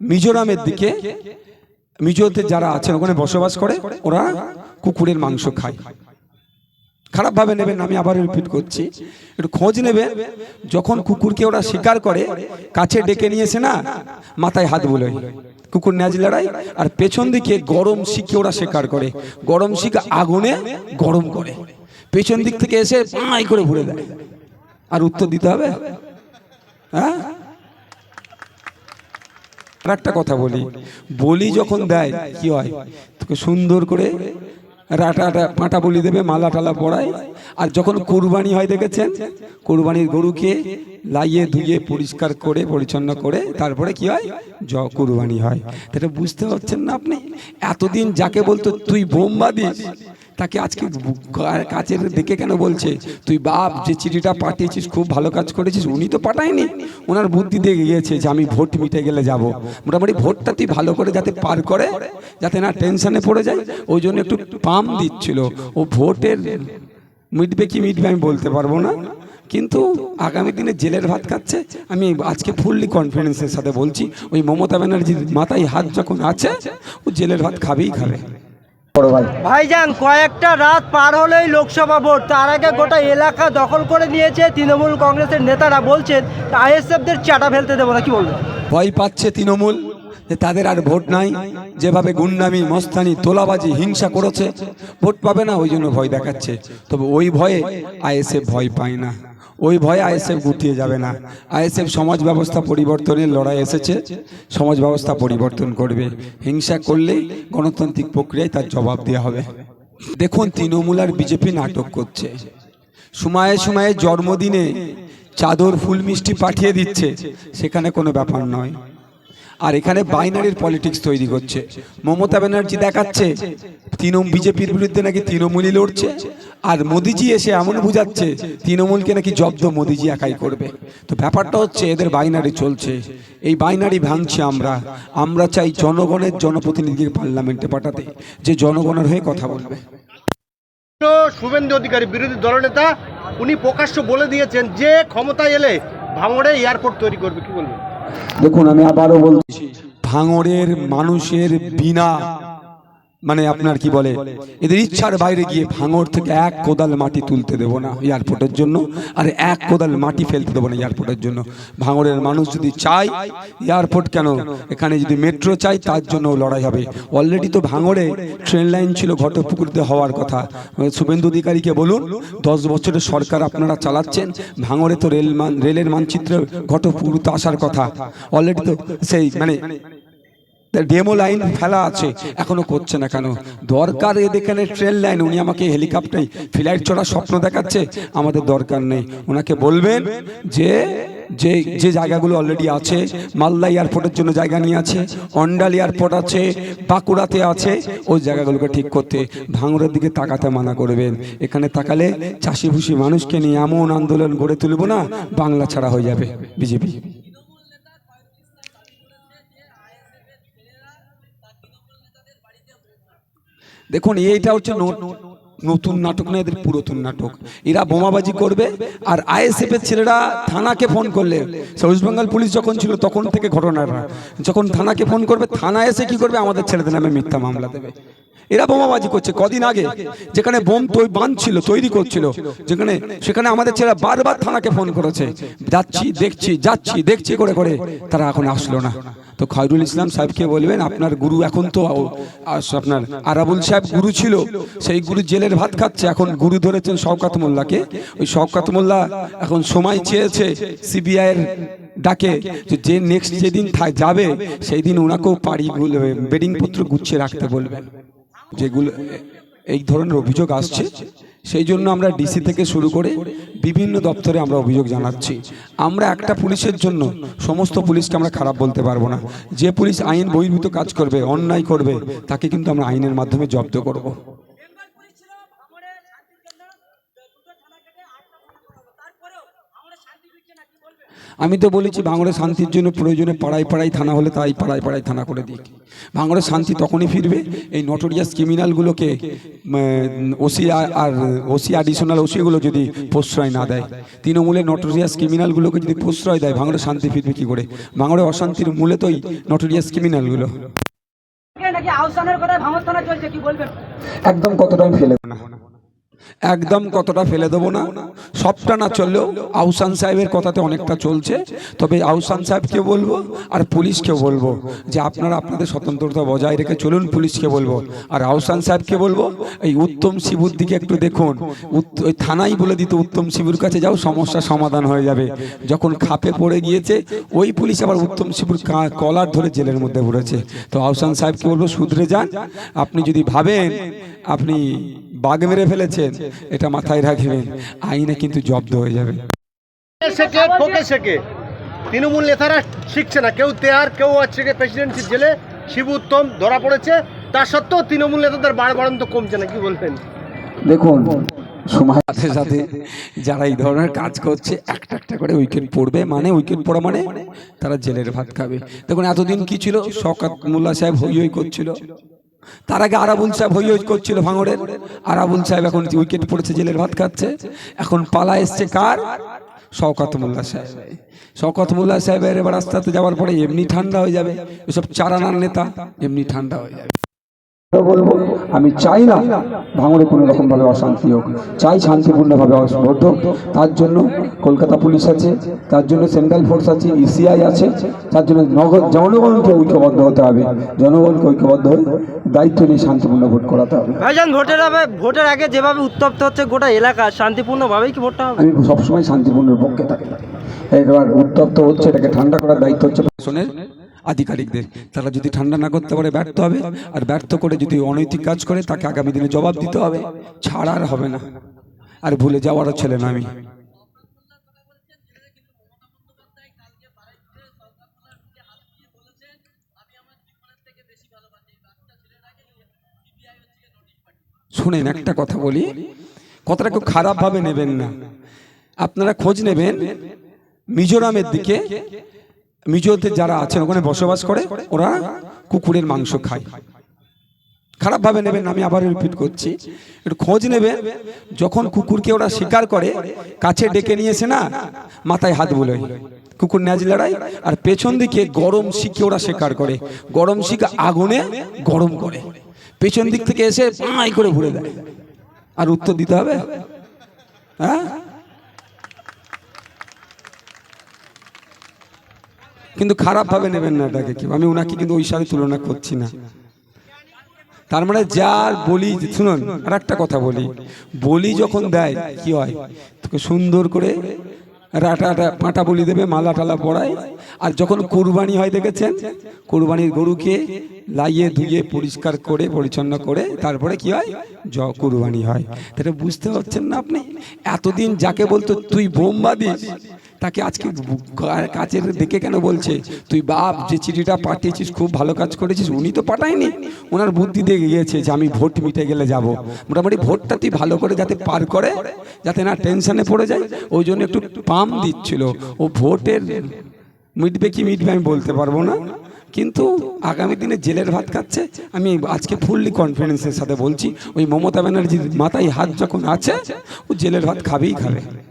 মিজোরামের দিকে, মিজোতে যারা আছেন, ওখানে বসবাস করে, ওরা কুকুরের মাংস খায়। খারাপ ভাবে নেবেন আমি আবার রিপিট করছি। একটু খোঁজ নেবেন, যখন কুকুরকে ওরা শিকার করে, কাছে ডেকে নিয়েছে না, মাথায় হাত বুলোয়। কুকুর ন্যাজ লড়াই, আর পেছন দিকে গরম শিখে ওরা শিকার করে। গরম শিখ আগুনে গরম করে। পেছন দিক থেকে এসে পাই করে ভরে দেয়। আর উত্তর দিতে হবে? হ্যাঁ? আর একটা কথা বলি। বলি। যখন দেয় কি হয়? তোকে সুন্দর করে রাটা পাটা বলি দেবে মালা টালা পড়ায় আর যখন কুরবানি হয় দেখেছেন? কুরবানির গরুকে লাইয়ে ধুয়ে পরিষ্কার করে পরিচ্ছন্ন করে তারপরে কি হয়? জ কুরবানি হয়। এটা বুঝতে পারছেন না আপনি? এতদিন যাকে বলতো তুই বোম্বা দিস। তাকে আজকে কা- কাছের দেখে কেন বলছে? তুই বাপ, যে চিঠিটা পাঠিয়েছিস, খুব ভালো কাজ করেছিস, উনি তো পাঠায়নি। ওনার বুদ্ধি দিয়ে গিয়েছে যে আমি ভোট মিটে গেলে যাব। মোটামুটি ভোটটা তুই ভালো করে যাতে পার করে, যাতে না টেনশনে পড়ে যায়, ওই জন্য একটু পাম দিচ্ছিল। ও ভোটের মিটবে কি মিটবে আমি বলতে পারব না। কিন্তু আগামী দিনে জেলের ভাত খাচ্ছে, আমি আজকে ফুললি কনফিডেন্সের সাথে বলছি, ওই মমতা ব্যানার্জির মাথায় হাত যখন আছে, ও জেলের ভাত খাবেই খাবে। ভাইজান কয়েকটা রাত পার হলেই লোকসভা ভোট। তার আগে গোটা এলাকা দখল করে নিয়েছে তৃণমূল কংগ্রেসের নেতারা। বলছেন আইএসএফদের চাটা ফেলতে দেবো না কি বলবেন ভয় পাচ্ছে তৃণমূল যে তাদের আর ভোট নাই। যেভাবে গুন্ডামি মস্তানি তোলাবাজি হিংসা করেছে ভোট পাবে না ওই জন্য ভয় দেখাচ্ছে। তবে ওই ভয়ে আইএসএফ ভয় পায় না। ওই ভয়ে আইএসএফ গুটিয়ে যাবে না। আইএসএফ সমাজ ব্যবস্থা পরিবর্তনের লড়াই এসেছে, সমাজ ব্যবস্থা পরিবর্তন করবে। হিংসা করলেই গণতান্ত্রিক প্রক্রিয়ায় তার জবাব দেওয়া হবে। দেখুন, তৃণমূল আর বিজেপি নাটক করছে। সময়ে সময়ে জন্মদিনে চাদর ফুল মিষ্টি পাঠিয়ে দিচ্ছে। সেখানে কোনো ব্যাপার নয়। আর এখানে বাইনারির পলিটিক্স তৈরি করছে মমতা ব্যানার্জি দেখাচ্ছে, তৃণমূল বিজেপির বিরুদ্ধে নাকি তৃণমূলই লড়ছে। আর মোদিজি এসে এমন বুঝাচ্ছে, তৃণমূলকে নাকি জব্দ মোদিজি একাই করবে। তো ব্যাপারটা হচ্ছে এদের বাইনারি চলছে। এই বাইনারি ভাঙছি আমরা। আমরা চাই জনগণের জনপ্রতিনিধিকে পার্লামেন্টে পাঠাতে, যে জনগণের হয়ে কথা বলবে। শুভেন্দু অধিকারী বিরোধী দলনেতা, উনি প্রকাশ্য বলে দিয়েছেন, যে ক্ষমতায় এলে ভাঙড়ে এয়ারপোর্ট তৈরি করবে, কি বলবেন? দেখুন আমি আবারও বলছি ভাঙড়ের মানুষের বিনা মানে আপনার কি বলে? এদের ইচ্ছার বাইরে গিয়ে ভাঙড় থেকে এক কোদাল মাটি তুলতে দেবো না এয়ারপোর্টের জন্য, আর এক কোদাল মাটি ফেলতে দেবো না এয়ারপোর্টের জন্য। ভাঙড়ের মানুষ যদি চায়, এয়ারপোর্ট কেন? এখানে যদি মেট্রো চাই তার জন্য লড়াই হবে। অলরেডি তো ভাঙড়ে ট্রেন লাইন ছিল ঘটপুকুরতে হওয়ার কথা। শুভেন্দু অধিকারীকে বলুন, দশ বছরের সরকার আপনারা চালাচ্ছেন, ভাঙড়ে তো রেল মান, রেলের মানচিত্র ঘটপুকুরতে আসার কথা। অলরেডি তো সেই মানে ডেমো লাইন ফেলা আছে। এখনও করছে না কেন? দরকার এখানে ট্রেন লাইন উনি আমাকে হেলিকপ্টারে ফ্লাইট চড়ার স্বপ্ন দেখাচ্ছে। আমাদের দরকার নেই। ওনাকে বলবেন যে যে যে জায়গাগুলো অলরেডি আছে, মালদা এয়ারপোর্টের জন্য জায়গা নিয়ে আছে, অন্ডাল এয়ারপোর্ট আছে, বাঁকুড়াতে আছে, ওই জায়গাগুলোকে ঠিক করতে, ভাঙড়ের দিকে তাকাতে মানা করবেন। এখানে তাকালে চাষিভুষি মানুষকে নিয়ে এমন আন্দোলন গড়ে তুলব না, বাংলা ছাড়া হয়ে যাবে। বিজেপি। দেখুন, এইটা হচ্ছে নতুন নাটক না, এদের পুরাতন নাটক। এরা বোমাবাজি করবে, আর আইএসএফ এর ছেলেরা থানাকে ফোন করলে। ওয়েস্ট বেঙ্গল পুলিশ যখন ছিল, তখন থেকে ঘটনাটা। যখন থানাকে ফোন করবে, থানা এসে কি করবে? আমাদের ছেলেদের নামে মিথ্যা মামলা দেবে। এরা বোমাবাজি করছে। কদিন আগে যেখানে বোম তৈ বাঁধছিল তৈরি করছিল, যেখানে সেখানে আমাদের ছেলেরা বারবার থানাকে ফোন করেছে। যাচ্ছি, দেখছি যাচ্ছি, দেখছি, করে করে। তারা এখন আসলো না। তো খয়রুল ইসলাম সাহেবকে বলবেন, আপনার গুরু এখন তো আপনার আরাবুল সাহেব গুরু ছিল, সেই গুরু জেলের ভাত খাচ্ছে, এখন গুরু ধরেছেন শওকাত মোল্লাকে। ওই শওকাত মোল্লা এখন সময় চেয়েছে সিবিআই এর ডাকে যে- নেক্সট যেদিন যাবে সেই দিন ওনাকেও পাড়ি বেডিং পত্র গুছিয়ে রাখতে বলবেন। যেগুলো, এই ধরনের অভিযোগ আসছে। সেই জন্য আমরা ডিসি থেকে শুরু করে বিভিন্ন দপ্তরে আমরা অভিযোগ জানাচ্ছি। আমরা একটা পুলিশের জন্য সমস্ত পুলিশকে আমরা খারাপ বলতে পারব না। যে পুলিশ আইন বহির্ভূত কাজ করবে অন্যায় করবে তাকে কিন্তু আমরা আইনের মাধ্যমে জব্দ করব। আমি তো বলেছি ভাঙড়ে শান্তির জন্য প্রয়োজনে পাড়ায় পাড়ায় থানা হলে তাই পাড়ায় পাড়ায় থানা করে দিই। ভাঙড়ে শান্তি তখনই ফিরবে এই নটোরিয়াস ক্রিমিনালগুলোকে ওসি আর ওসি অ্যাডিশনাল ওসিগুলো যদি প্রশ্রয় না দেয়। তৃণমূলের নটোরিয়াস ক্রিমিনালগুলোকে যদি প্রশ্রয় দেয় ভাঙড়ে শান্তি ফিরবে কী করে? ভাঙড়ে অশান্তির মূলে তোই নটোরিয়াস ক্রিমিনালগুলো একদম কতটা আমি ফেলে না। একদম কতটা ফেলে দেবো না? সবটা না চললেও আহসান সাহেবের কথাতে অনেকটা চলছে। তবে আহসান সাহেবকে বলব আর পুলিশকে বলব? যে আপনারা আপনাদের স্বতন্ত্রতা বজায় রেখে চলুন পুলিশকে বলব। আর আহসান সাহেবকে বলব, এই উত্তম শিবুর দিকে একটু দেখুন। ওই থানাই বলে দিত উত্তম শিবুর কাছে যাও সমস্যা সমাধান হয়ে যাবে। যখন খাপে পড়ে গিয়েছে, ওই পুলিশ আবার উত্তম শিবুর কলার ধরে জেলের মধ্যে পড়েছে তো আহসান সাহেবকে বলব শুধরে যান। আপনি যদি ভাবেন আপনি বাঘ মেরে ফেলেছেন এটা মাথায় রাখবেন আইনে কিন্তু জব্দ হয়ে যাবে। তৃণমূল নেতারা শিখছে না। কেউ তেয়ার কেউ আছে প্রেসিডেন্সি জেলে শিবু উত্তম ধরা পড়েছে। তা সত্ত্বেও তৃণমূল নেতাদের বাড়ন্ত কমছে না কি বলবেন? দেখুন সময় সাথে সাথে যারা এই ধরনের কাজ করছে একটা একটা করে উইকেট পড়বে মানে উইকেট পড়া মানে তারা জেলের ভাত খাবে। দেখুন এতদিন কি ছিল? শকাত মোল্লা সাহেব হই হই করছিল। তার আগে আরাবুল সাহেব হই হই করছিল ভাঙড়ের। আরাবুল সাহেব এখন উইকেট পড়েছে, জেলের ভাত খাচ্ছে। এখন পালা এসছে কার? শওকত মোল্লা সাহেব। শওকত মোল্লা সাহেবের এবার রাস্তাতে যাওয়ার পরে এমনি ঠান্ডা হয়ে যাবে। এসব চারানার নেতা, এমনি ঠান্ডা হয়ে যাবে। বলব আমি চাই না ভাঙড়ে কোনো রকম ভাবে অশান্তি হোক। চাই শান্তিপূর্ণভাবে অসবদ্ধ হোক। তার জন্য কলকাতা পুলিশ আছে তার জন্য সেন্ট্রাল ফোর্স আছে ইসিআই আছে তার জন্য নগর জনগণকে ঐক্যবদ্ধ হতে হবে। জনগণকে ঐক্যবদ্ধ হয়ে দায়িত্ব নিয়ে শান্তিপূর্ণ ভোট করাতে হবে। ভাইজান ভোটের আগে ভোটের আগে যেভাবে উত্তপ্ত হচ্ছে গোটা এলাকা শান্তিপূর্ণভাবেই কি ভোটটা হবে? আমি সবসময় শান্তিপূর্ণের পক্ষে থাকি। এবার উত্তপ্ত হচ্ছে এটাকে ঠান্ডা করার দায়িত্ব হচ্ছে। প্রশাসনের আধিকারিকদের। তারা যদি ঠান্ডা না করতে পারে, ব্যর্থ হবে। আর ব্যর্থ করে যদি অনৈতিক কাজ করে, তাকে আগামী দিনে জবাব দিতে হবে। ছাড় আর হবে না। আর ভুলে যাওয়ারও ছেলে না আমি। শুনেন, একটা কথা বলি। কথাটা খুব খারাপভাবে নেবেন না। আপনারা খোঁজ নেবেন, মিজোরামের দিকে মিজোতে যারা আছেন, ওখানে বসবাস করে, ওরা কুকুরের মাংস খায়। খারাপভাবে নেবেন আমি আবার রিপিট করছি। একটু খোঁজ নেবেন, যখন কুকুরকে ওরা শিকার করে, কাছে ডেকে নিয়েছে না, মাথায় হাত বুলোয়। কুকুর ন্যাজ লড়াই, আর পেছন দিকে গরম শিখে ওরা শিকার করে। গরম শিখ আগুনে গরম করে। পেছন দিক থেকে এসে পাঁই করে ঘুরে দেয়। আর উত্তর দিতে হবে? হ্যাঁ? কিন্তু খারাপ ভাবে নেবেন না এটাকে। কেউ আমি ওনাকে কিন্তু ওই সাথে তুলনা করছি না। তার মানে যার বলি শুনুন, আর একটা কথা বলি। বলি যখন দেয়, কি হয়? তোকে সুন্দর করে রাটা পাটা বলি দেবে, মালা টালা পড়ায় আর যখন কুরবানি হয় দেখেছেন? কুরবানির গরুকে লাইয়ে ধুয়ে পরিষ্কার করে, পরিচ্ছন্ন করে, তারপরে কি হয়? জ কুরবানি হয়। তাহলে বুঝতে পারছেন না আপনি? এতদিন যাকে বলতো, তুই বোম্বা দিস তাকে আজকে কা- কাছের দেখে কেন বলছে? তুই বাপ, যে চিঠিটা পাঠিয়েছিস, খুব ভালো কাজ করেছিস, উনি তো পাঠায়নি। ওনার বুদ্ধি দিয়ে গিয়েছে যে আমি ভোট মিটে গেলে যাব। মোটামুটি ভোটটা তুই ভালো করে যাতে পার করে, যাতে না টেনশনে পড়ে যায়। ওই জন্য একটু পাম দিচ্ছিল। ও ভোটের মিটবে কি মিটবে আমি বলতে পারব না। কিন্তু আগামী দিনে জেলের ভাত খাচ্ছে। আমি আজকে ফুললি কনফিডেন্সের সাথে বলছি, ওই মমতা ব্যানার্জির মাথায় হাত যখন আছে, ও জেলের ভাত খাবেই খাবে।